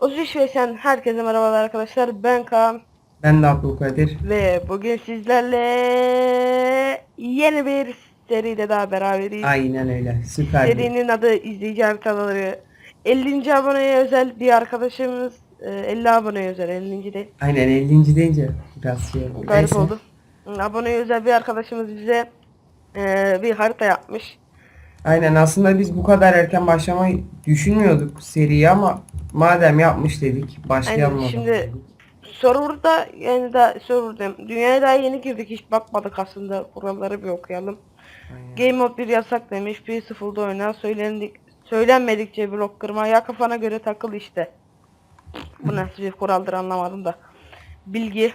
33 ve sen herkese merhabalar arkadaşlar. Ben Kaan Ben de Abdülkadir. ve bugün sizlerle yeni bir seriyle daha beraberiz. Aynen öyle. Süper. Serinin adı izleyici haritaları. 50. aboneye özel bir arkadaşımız e, 50 aboneye özel 50. de Aynen 50. deyince biraz şey oldu. garip Neyse. oldu. Aboneye özel bir arkadaşımız bize e, bir harita yapmış. Aynen aslında biz bu kadar erken başlamayı düşünmüyorduk seriye ama madem yapmış dedik başlayalım zaman. şimdi serverda yani da serverda dünyaya daha yeni girdik hiç bakmadık aslında kuralları bir okuyalım. Aynen. Game Mode 1 yasak demiş. 1.0'da oyna. Söylendik, söylenmedikçe blok kırma. Ya kafana göre takıl işte. Bu nasıl bir kuraldır anlamadım da. Bilgi.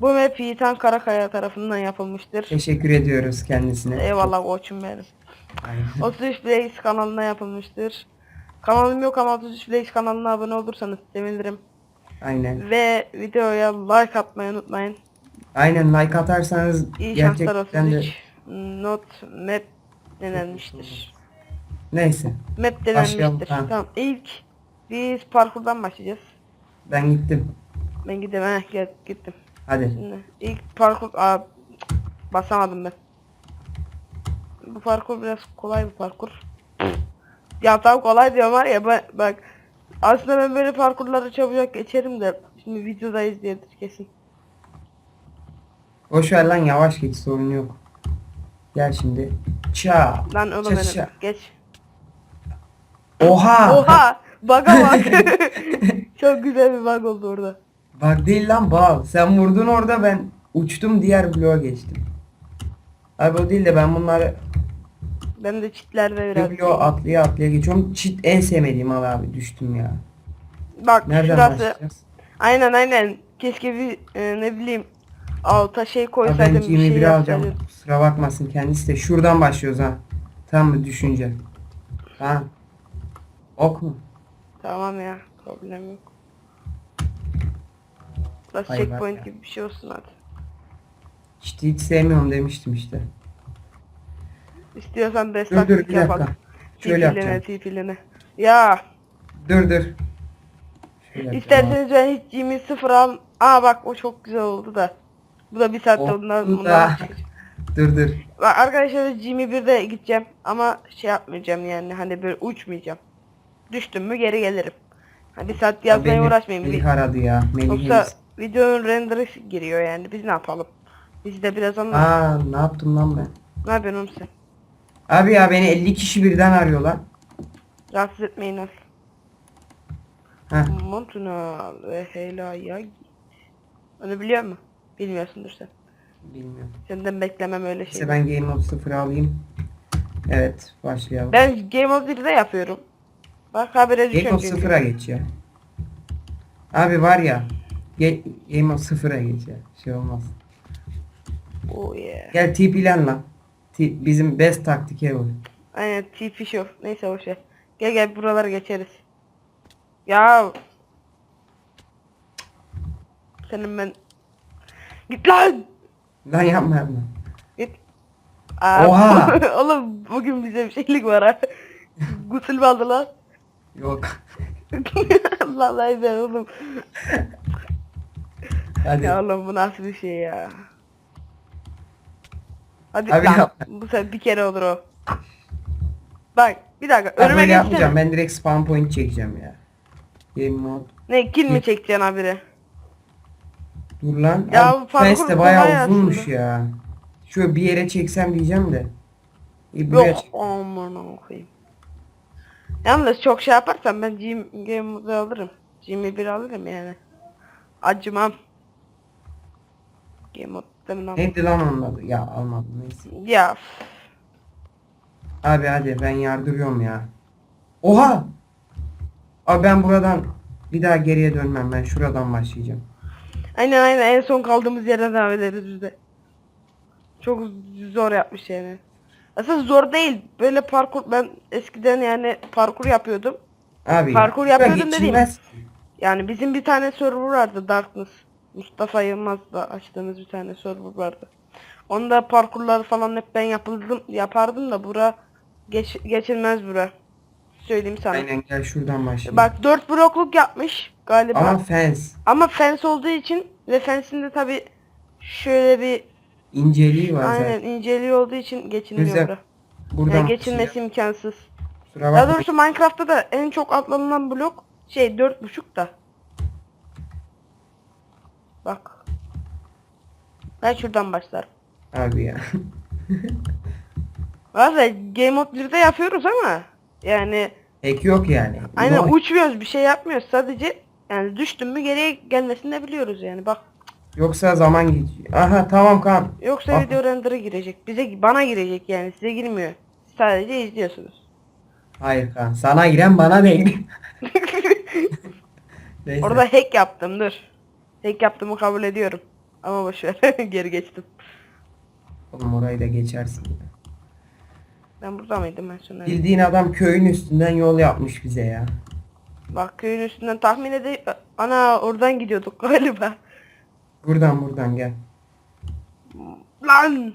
Bu map Yiğitan Karakaya tarafından yapılmıştır. Teşekkür ediyoruz kendisine. Eyvallah koçum benim. Aynen. 33 Blaze kanalına yapılmıştır. Kanalım yok ama 33 Blaze kanalına abone olursanız sevinirim. Aynen. Ve videoya like atmayı unutmayın. Aynen like atarsanız İyi şanslar gerçekten de 33. Not map denenmiştir. neyse Map Başlayalım, denenmiştir. tamam. Tamam. ilk biz parkurdan başlayacağız. ben gittim. Ben gidelim he gel gittim. Hadi. Şimdi ilk parkur aa, basamadım ben. Bu parkur biraz kolay bir parkur. ya tam kolay diyorum var ya bak, bak aslında ben böyle parkurları çabucak geçerim de şimdi videodayız diyedir kesin. Boş ver lan yavaş geç sorun yok. Gel şimdi. Ça. Lan oğlum Ça, benim ça. geç. Oha. Oha! Bug'a bak. Çok güzel bir bug oldu orada. Bak değil lan bal. Sen vurdun orada ben uçtum diğer bloğa geçtim. Abi o değil de ben bunları Ben de çitlerde biraz. bir bloğa atlaya atlaya geçiyorum. Çit en sevmediğim al abi düştüm ya. Bak Nereden şurası. başlayacağız? Aynen aynen. Keşke bir e, ne bileyim alta şey Abi ben koysaydım bir şey 21 alacağım. yapsaydım. Kusura bakmasın kendisi de. Şuradan başlıyoruz ha. Tamam mı düşünce. Ha. Ok mu? Tamam ya problem yok. Burası Hay bak checkpoint gibi bir şey olsun hadi. İşte hiç sevmiyorum demiştim işte. İstiyorsan best Dur dur taktik bir yapalım. dakika. Şöyle TP'line yapacağım. TP'line. Ya Dur dur. Şöyle yapacağım. isterseniz ben hiç Jimmy sıfır al. Aa bak o çok güzel oldu da. Bu da bir saatte Oldu ondan, da. ondan çıkacak. Dur dur. Bak Arkadaşlar Jimmy 1'de gideceğim ama şey yapmayacağım yani hani böyle uçmayacağım. Düştüm mü geri gelirim. Ha, bir saat yazmaya Beni uğraşmayayım. Melih Bir- aradı ya. Melih Yoksa videonun render'ı giriyor yani. Biz ne yapalım? Biz de biraz anlar. Aa ne yaptım lan ben? Ne yapıyorsun oğlum sen? Abi ya beni 50 kişi birden arıyor lan. Rahatsız etmeyin. Heh. Montuna ve helaya. Onu biliyor musun? Bilmiyorsundur sen. Bilmiyorum. Senden beklemem öyle şey. Neyse ben Game Mode 0 alayım. Evet başlayalım. Ben Game of 1'de yapıyorum. Bak habere Game düşüyorum Mode çünkü. 0'a geç ya. Abi var ya. Ge Game Mode 0'a geç ya. Şey olmaz. Oh yeah. Gel TP'len lan. T bizim best taktik ever. Aynen TP show. Neyse boş ver. Gel gel buralara geçeriz. Ya. Senin ben. Git lan. Lan yapma yapma. Git. Aa, Oha! Oğlum bugün bize bir şeylik var ha. Gusül mü aldı lan? Yok. Allah Allah ben oğlum. Hadi. Ya oğlum bu nasıl bir şey ya. Hadi Abi lan. Bu sefer bir kere olur o. Bak bir dakika Ben önüme böyle geçsene. yapmayacağım. Ben direkt spawn point çekeceğim ya. Game Mode. Ne kill mi çekeceksin habire? Dur lan. Ya Ya bu parkur de kolay bayağı uzunmuş aslında. ya. Şöyle bir yere çeksem diyeceğim de. İyi, buraya Yok çek- aman okuyayım. Yalnız çok şey yaparsan ben Gm Game Mode'u alırım. Gm'i bir alırım yani. Acımam. Game Mode'da mı lan? Neydi lan onun adı? Ya almadım neyse. Ya. Abi hadi ben yardırıyorum ya. Oha! Abi ben buradan bir daha geriye dönmem. Ben şuradan başlayacağım. Aynen aynen en son kaldığımız yerden devam ederiz biz de. Çok zor yapmış yani. Aslında zor değil. Böyle parkur ben eskiden yani parkur yapıyordum. Abi Parkur ya, yapıyordum dediğim. Yani bizim bir tane server vardı Darkness. Mustafa Yılmaz'la açtığımız bir tane server vardı. Onda parkurları falan hep ben yapıldım, yapardım da bura geç, geçilmez bura. Söyleyeyim sana. Aynen gel şuradan başlayalım. Bak 4 blokluk yapmış galiba. Ama fence. Ama fence olduğu için ve fence'in de tabi şöyle bir inceliği var aynen zaten. inceliği olduğu için geçilmiyor Güzel. bura. Buradan Yani geçilmesi imkansız. Kusura Daha doğrusu Minecraft'ta da en çok atlanılan blok şey dört buçuk da. Bak. Ben şuradan başlarım. Abi ya. Valla Game Mode 1'de yapıyoruz ama yani Ek yok yani. aynen Yok. uçmuyoruz bir şey yapmıyoruz sadece yani düştün mü geriye gelmesini de biliyoruz yani bak. Yoksa zaman geçiyor. Aha tamam kan. Yoksa Bak. video render'a girecek. Bize bana girecek yani size girmiyor. Sadece izliyorsunuz. Hayır kan. Sana giren bana değil. Neyse. Orada hack yaptım dur. Hack yaptığımı kabul ediyorum. Ama boşver geri geçtim. Oğlum orayı da geçersin. ya. Ben burada mıydım ben sonra? Bildiğin adam köyün üstünden yol yapmış bize ya. Bak köyün üstünden tahmin edeyim. Ana oradan gidiyorduk galiba. Buradan buradan gel. Lan!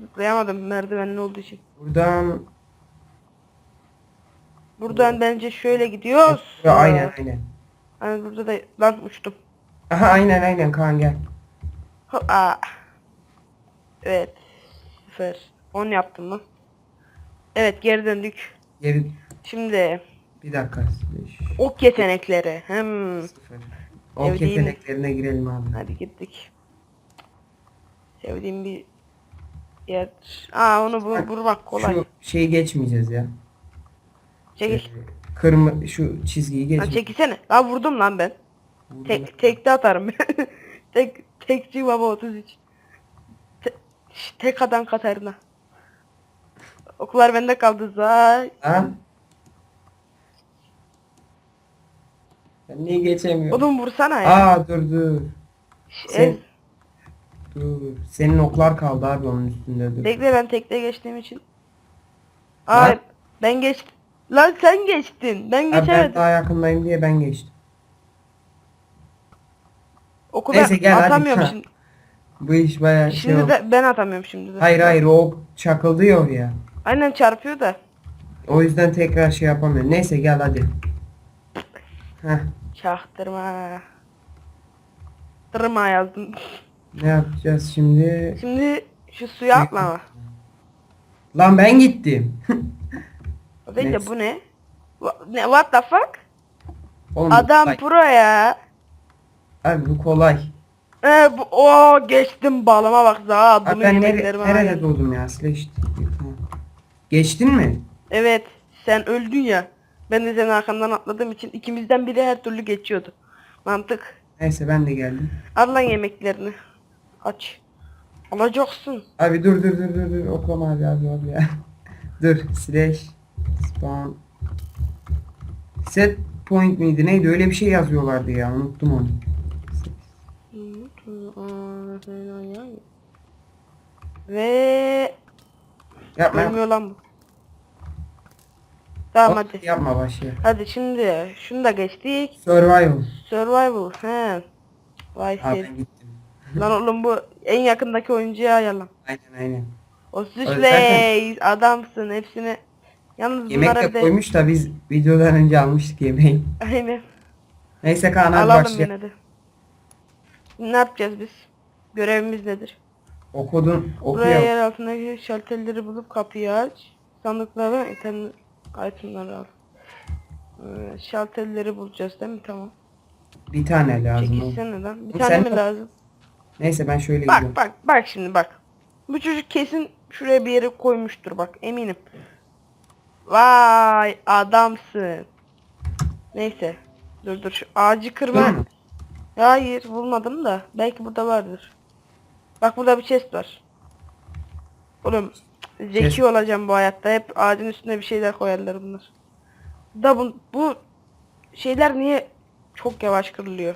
Zıplayamadım merdivenin olduğu için. Buradan Buradan bence şöyle gidiyoruz. Aynen aynen. Hani burada da lan uçtum. Aha aynen aynen kan gel. Hop, aa. Evet. Sıfır. 10 yaptım lan. Evet geri döndük. Geri Şimdi bir dakika. Beş, ok yetenekleri. Hem sıfır. O Sevdiğim- yeteneklerine girelim abi. hadi gittik. Sevdiğim bir yer. Aa onu vur, vurmak kolay. Şu şeyi geçmeyeceğiz ya. Çekil. Kırmızı şu çizgiyi Lan geçmeyeceğiz. çekilsene. Lan vurdum lan ben. Tek tekte atarım. tek tekçi baba 33. Te, tek adam Katarina. Okular bende kaldı zay. Ha? Ben niye geçemiyorum? Oğlum vursana ya. Aa dur dur. Sen- Dur. Senin oklar kaldı abi onun üstünde dur. Bekle ben tekte geçtiğim için. Ay Lan. ben geçtim. Lan sen geçtin. Ben Abi ben geçemedim. daha yakındayım diye ben geçtim. Oku Neyse, gel hadi. atamıyorum Ha. şimdi. Bu iş bayağı şey Şimdi oldu. de ben atamıyorum şimdi de. Hayır hayır o çakıldı ya. Aynen çarpıyor da. O yüzden tekrar şey yapamıyorum. Neyse gel hadi. Heh. Çaktırma. Tırma yazdım. Ne yapacağız şimdi? Şimdi şu suya atlama. Lan ben gittim. Bekle Neyse. bu ne? Ne? What the fuck? Oğlum, Adam kolay. pro ya. Abi bu kolay. Ee, bu, o geçtim bağlama bak. Abi Bunu ben nere, yemeklerime nerede doğdum ya? Slash. Geçtin mi? Evet sen öldün ya. Ben de senin arkandan atladığım için ikimizden biri her türlü geçiyordu. Mantık. Neyse ben de geldim. Al lan yemeklerini. Aç. Alacaksın. Abi dur dur dur dur dur oklama abi abi abi ya. dur slash spawn set point miydi neydi öyle bir şey yazıyorlardı ya unuttum onu. Ve Yapma yapma. ölmüyor lan bu. Tamam Hop, hadi. Yapma başla. Hadi şimdi şunu da geçtik. Survival. Survival. He. Vay Abi şey. ben gittim. Lan oğlum bu en yakındaki oyuncuya ayarlan. Aynen aynen. O Slays adamsın hepsini. Yalnız Yemek bunlara de bir de koymuş da biz videodan önce almıştık yemeği. aynen Neyse Kaan hadi alalım başla. yine de. Ne yapacağız biz? Görevimiz nedir? Okudun Buraya okuyalım. yer altındaki şalterleri bulup kapıyı aç. Sandıklara item itemları al. Ee, şalterleri bulacağız değil mi? Tamam. Bir tane lazım. oğlum. Çekilsene lan. Bir Bu tane sen mi lazım? Neyse ben şöyle gidiyorum. Bak bak bak şimdi bak. Bu çocuk kesin şuraya bir yere koymuştur bak eminim. Vay adamsın. Neyse. Dur dur şu ağacı kırma. Mi? Hayır bulmadım da. Belki burada vardır. Bak burada bir chest var. Oğlum zeki Chest. olacağım bu hayatta. Hep ağacın üstüne bir şeyler koyarlar bunlar. Da bu, bu şeyler niye çok yavaş kırılıyor?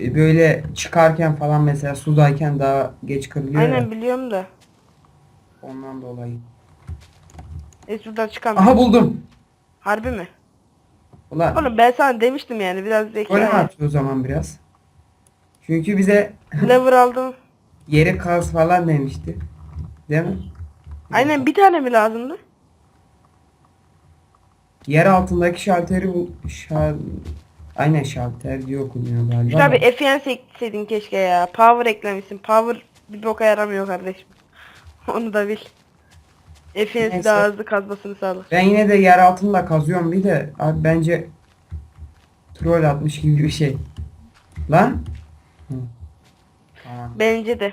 E, Böyle çıkarken falan mesela sudayken daha geç kırılıyor Aynen ya. biliyorum da. Ondan dolayı. E şuradan çıkamıyorum. Aha buldum. Harbi mi? Ulan Oğlum ben sana demiştim yani biraz zeki. gol mü ayar. atıyor o zaman biraz? Çünkü bize Lever aldım. yeri kaz falan demişti. Değil mi? Aynen bir tane mi lazımdı? yer altındaki şalteri bu şal Aynen şalter diye okunuyor galiba. Şuna da. bir Effiance ekleseydin keşke ya. Power eklemişsin. Power bir boka yaramıyor kardeşim. Onu da bil. Neyse. daha hızlı kazmasını sağlar. Ben yine de yer altında kazıyorum bir de abi bence troll atmış gibi bir şey. Lan? Hı. Tamam. Bence de.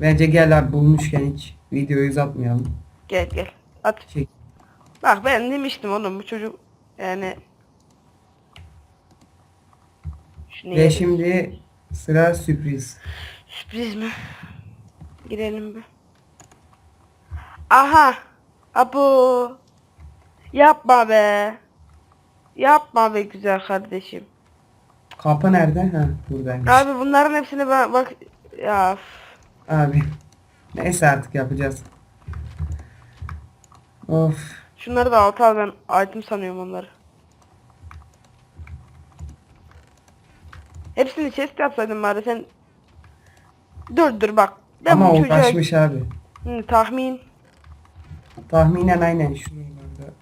Bence gel abi bulmuşken hiç videoyu uzatmayalım. Gel gel. At. Çek. Bak ben demiştim oğlum bu çocuk yani. Şunu Ve yedim. şimdi sıra sürpriz. Sürpriz mi? Girelim bir. Aha. Abu. Yapma be. Yapma be güzel kardeşim. Kapı nerede? Ha buradaymış. Abi bunların hepsini ben bak ya. Abi. Neyse artık yapacağız. Of. şunları da alta al ben item sanıyorum onları. Hepsini chest yapsaydın bari sen. Dur dur bak. Ben Ama bu çocuğa uğraşmış abi. Hı, tahmin. Tahminen aynen şuralarda.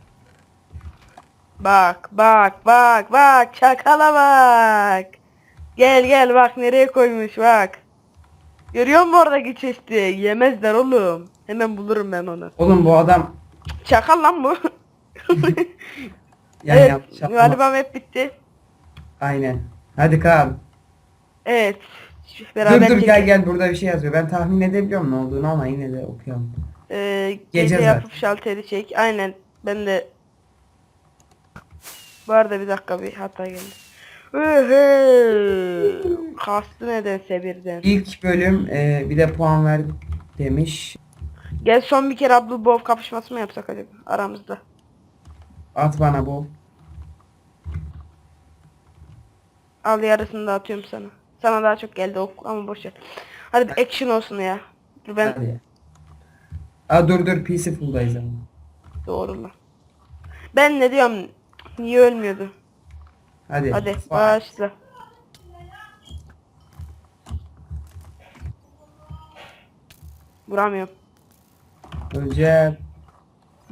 Bak bak bak bak çakala bak. Gel gel bak nereye koymuş bak. Görüyor musun oradaki chest'i? Yemezler oğlum. Hemen bulurum ben onu. Oğlum bu adam Çakal lan bu. yani evet yanlış yapma. galiba map bitti. Aynen. Hadi Kaan. Evet. Dur Beraber dur gel çekelim. gel burada bir şey yazıyor. Ben tahmin edebiliyorum ne olduğunu ama yine de okuyalım. Ee, Gece gece yapıp şalteri çek. Aynen. Ben de Bu arada bir dakika bir hata geldi. Kastı nedense birden. İlk bölüm e, bir de puan ver demiş. Gel son bir kere Abdul Bov kapışması mı yapsak acaba aramızda? At bana bol. Al yarısını da atıyorum sana. Sana daha çok geldi ok ama boş ver. Hadi bir action olsun ya. Dur ben Hadi. Aa dur dur peaceful'dayız ama. doğru lan. Ben ne diyorum? Niye ölmüyordu? Hadi. Hadi Fight. başla. Vuramıyorum. Önce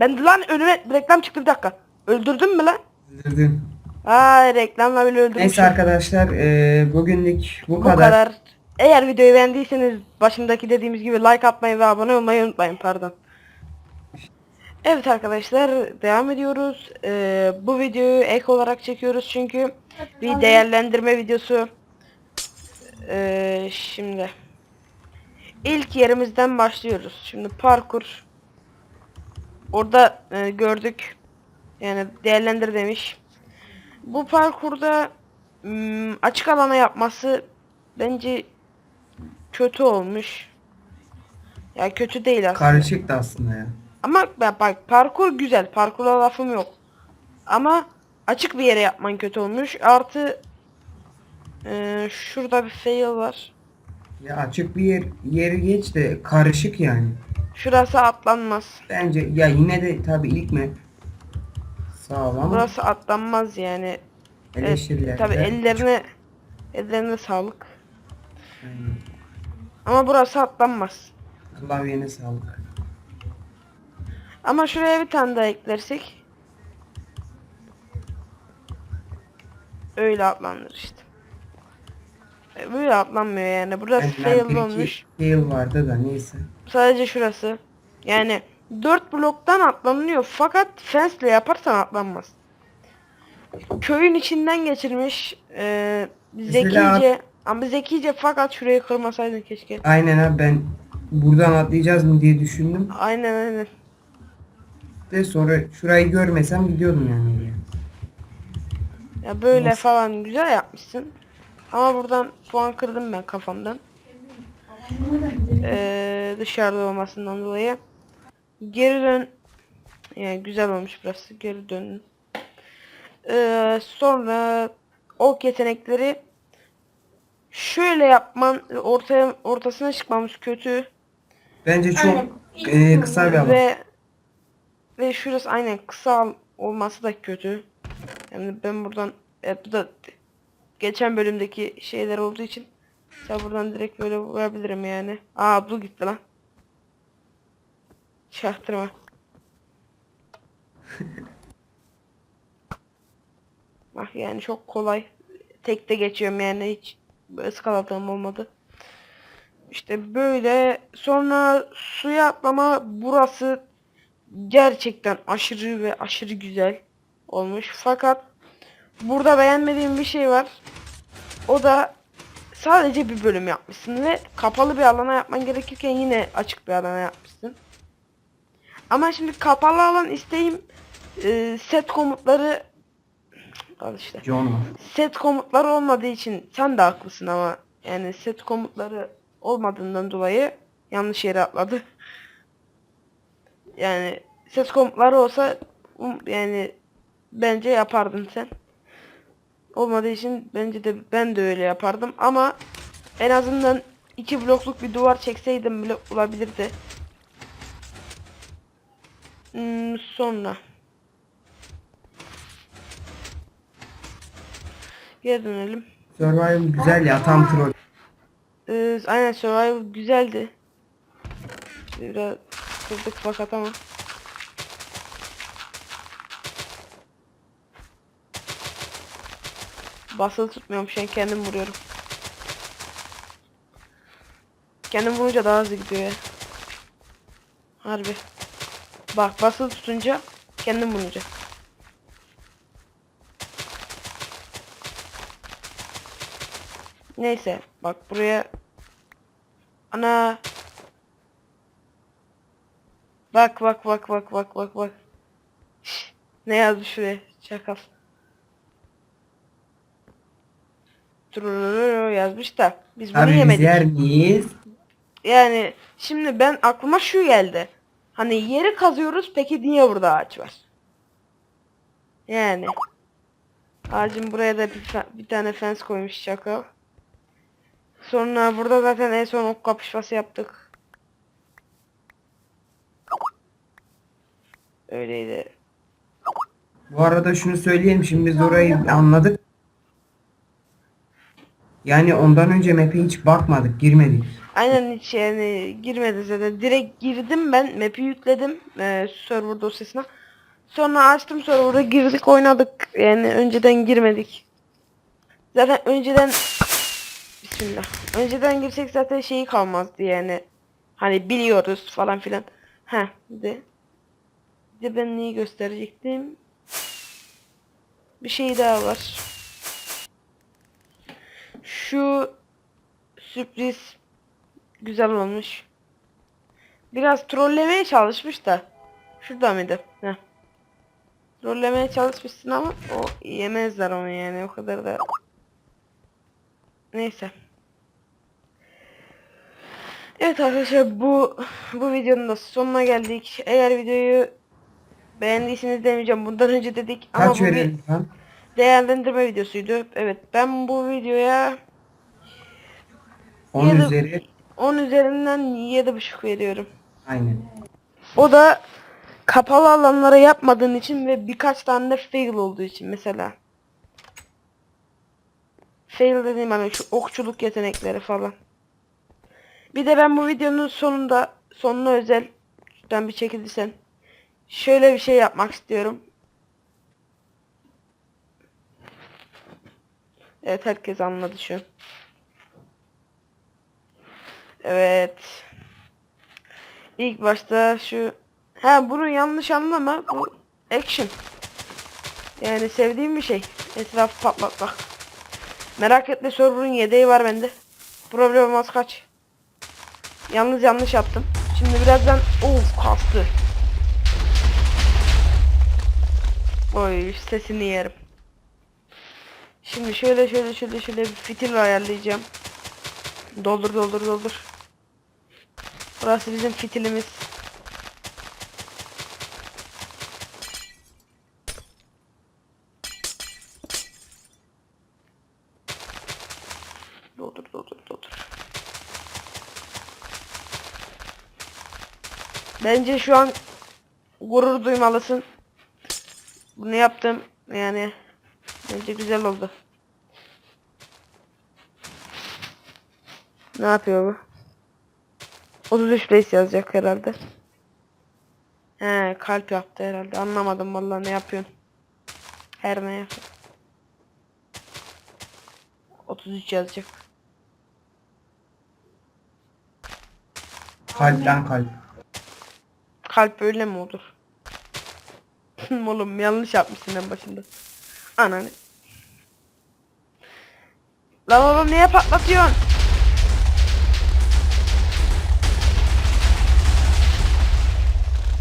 Ben lan önüme reklam çıktı bir dakika. Öldürdün mü lan? öldürdün. Ay reklamla bile öldürmüşüm. Neyse arkadaşlar e, bugünlük bu, Bu kadar. kadar. Eğer videoyu beğendiyseniz başındaki dediğimiz gibi like atmayı ve abone olmayı unutmayın pardon. Evet arkadaşlar devam ediyoruz. Ee, bu videoyu ek olarak çekiyoruz çünkü bir değerlendirme videosu. Ee, şimdi ilk yerimizden başlıyoruz. Şimdi parkur. Orada e, gördük. Yani değerlendir demiş. Bu parkurda hmm, açık alana yapması bence kötü olmuş. Ya kötü değil aslında. Karışıktı aslında ya. Ama bak, parkur güzel. Parkura lafım yok. Ama açık bir yere yapman kötü olmuş. Artı e, şurada bir fail var. Ya açık bir yer yeri geç de karışık yani. Şurası atlanmaz. Bence ya yine de tabii ilk mi? Sağ ol ama Burası atlanmaz yani. Evet, eleştiriler. tabi de- ellerine ellerine sağlık. Aynen. Ama burası atlanmaz. Klavyene sağlık. Ama şuraya bir tane daha eklersek öyle atlanır işte. E, Böyle atlanmıyor yani. Burası Aynen, fail bir iki olmuş. fail vardı da neyse. Sadece şurası. Yani 4 bloktan atlanıyor fakat fence yaparsan atlanmaz. Köyün içinden geçirmiş. E, Mesela- zekice ama zekice fakat şurayı kırmasaydın keşke. Aynen abi ben buradan atlayacağız mı diye düşündüm. Aynen aynen. De sonra şurayı görmesem gidiyordum yani oraya. Ya böyle Nasıl? falan güzel yapmışsın. Ama buradan puan kırdım ben kafamdan. Ee, dışarıda olmasından dolayı. Geri dön. Yani güzel olmuş burası. Geri dön. Ee, sonra ok yetenekleri şöyle yapman ortaya ortasına çıkmamız kötü Bence çok e, kısa bir alan. ve ve şurası aynen kısa olması da kötü. Yani ben buradan evet, bu da geçen bölümdeki şeyler olduğu için sen buradan direkt böyle vurabilirim yani. Aa bu gitti lan. Çaktırma. yapmak yani çok kolay. Tekte geçiyorum yani hiç ıskaladığım olmadı. İşte böyle sonra suya atlama burası gerçekten aşırı ve aşırı güzel olmuş. Fakat burada beğenmediğim bir şey var. O da sadece bir bölüm yapmışsın ve kapalı bir alana yapman gerekirken yine açık bir alana yapmışsın. Ama şimdi kapalı alan isteyim e, set komutları al işte. John var. Set komutları olmadığı için sen de haklısın ama yani set komutları olmadığından dolayı yanlış yere atladı. Yani set komutları olsa um- yani bence yapardın sen. Olmadığı için bence de ben de öyle yapardım ama en azından iki blokluk bir duvar çekseydim bile olabilirdi. Hmm, sonra. Geri dönelim. Survival güzel ya tam troll. Ee, aynen Survival güzeldi. Biraz kırdık fakat ama. Basılı tutmuyorum şu an kendim vuruyorum. Kendim vurunca daha hızlı gidiyor ya. Harbi. Bak basılı tutunca kendim vurunca. Neyse bak buraya ana bak bak bak bak bak bak bak ne yazmış şuraya çakal yazmış da biz bunu Abi yemedik. yer miyiz? Yani şimdi ben aklıma şu geldi. Hani yeri kazıyoruz peki niye burada ağaç var? Yani. Ağacın buraya da bir, bir tane fence koymuş çakal. Sonra burada zaten en son ok kapışması yaptık. Öyleydi. Bu arada şunu söyleyelim şimdi biz orayı anladık. Yani ondan önce map'e hiç bakmadık, girmedik. Aynen hiç yani girmedi zaten. Direkt girdim ben map'i yükledim e, server dosyasına. Sonra açtım server'a girdik oynadık. Yani önceden girmedik. Zaten önceden Bismillah. Önceden girsek zaten şeyi kalmazdı yani. Hani biliyoruz falan filan. Bir de. De ben neyi gösterecektim? Bir şey daha var. Şu sürpriz güzel olmuş. Biraz trollemeye çalışmış da. Şurada mıydı? Heh. Trollemeye çalışmışsın ama o yemezler onu yani o kadar da. Neyse. Evet arkadaşlar bu bu videonun da sonuna geldik. Eğer videoyu beğendiyseniz demeyeceğim. Bundan önce dedik ama Kaç bu bir verelim değerlendirme videosuydu. Evet ben bu videoya 10 Yedi- üzeri. 10 üzerinden 7.5 veriyorum. Aynen. O da kapalı alanlara yapmadığın için ve birkaç tane de fail olduğu için mesela. Fail dediğim hani şu okçuluk yetenekleri falan. Bir de ben bu videonun sonunda sonuna özel şuradan bir çekilirsen şöyle bir şey yapmak istiyorum. Evet herkes anladı şu. Evet. İlk başta şu ha bunu yanlış anlama bu action. Yani sevdiğim bir şey. Etrafı patlatmak. Merak etme server'ın yedeği var bende. Problem olmaz kaç. Yalnız yanlış yaptım. Şimdi birazdan of kastı. Oy sesini yerim. Şimdi şöyle şöyle şöyle şöyle bir fitil ayarlayacağım. Doldur doldur doldur. Burası bizim fitilimiz. Doldur doldur doldur. Bence şu an gurur duymalısın. Bunu yaptım yani bence güzel oldu. Ne yapıyor bu? 33 place yazacak herhalde. He kalp yaptı herhalde. Anlamadım vallahi ne yapıyorsun. Her ne yapıyor. 33 yazacak. Kalp lan kalp. Kalp öyle mi olur? Oğlum yanlış yapmışsın en başında. Ananı. Lan oğlum niye patlatıyorsun?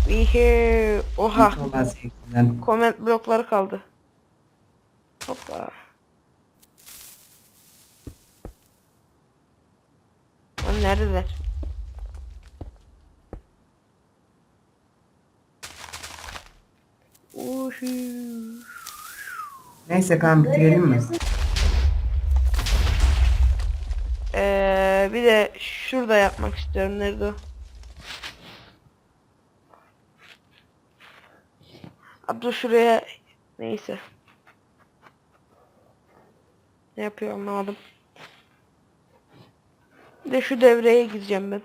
Here. Oha. Comment blokları kaldı. Hoppa. Lan neredeler? Neyse kan bitirelim mi? Ee, bir de şurada yapmak istiyorum. Nerede? Abla şuraya neyse. Ne yapıyor anlamadım. De şu devreye gireceğim ben.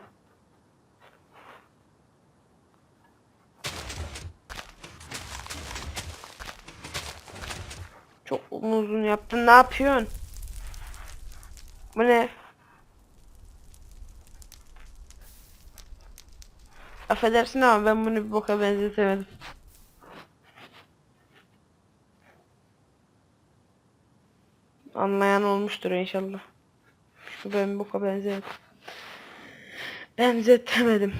Çok uzun yaptın. Ne yapıyorsun? Bu ne? Affedersin ama ben bunu bir boka benzetemedim. Anlayan olmuştur inşallah. Ben boka benzemedim. Benzetemedim.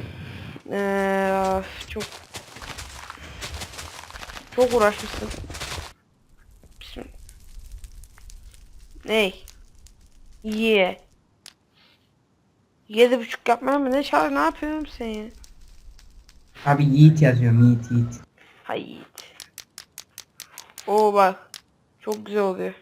Ee, çok çok uğraşmışsın. Bismillah. Ney? Ye. Yedi buçuk yapmaya mı? Ne çağır? Ne yapıyorsun sen ya? Abi Yiğit yazıyorum Yiğit Yiğit. Hayır. Oo bak. Çok güzel oluyor.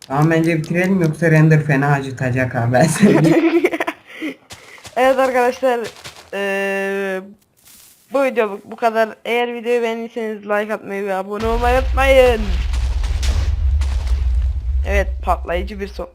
Tamam bence bitirelim yoksa render fena acıtacak ha ben söyleyeyim. Evet arkadaşlar. eee, bu videoluk bu kadar. Eğer videoyu beğendiyseniz like atmayı ve abone olmayı unutmayın. Evet patlayıcı bir son.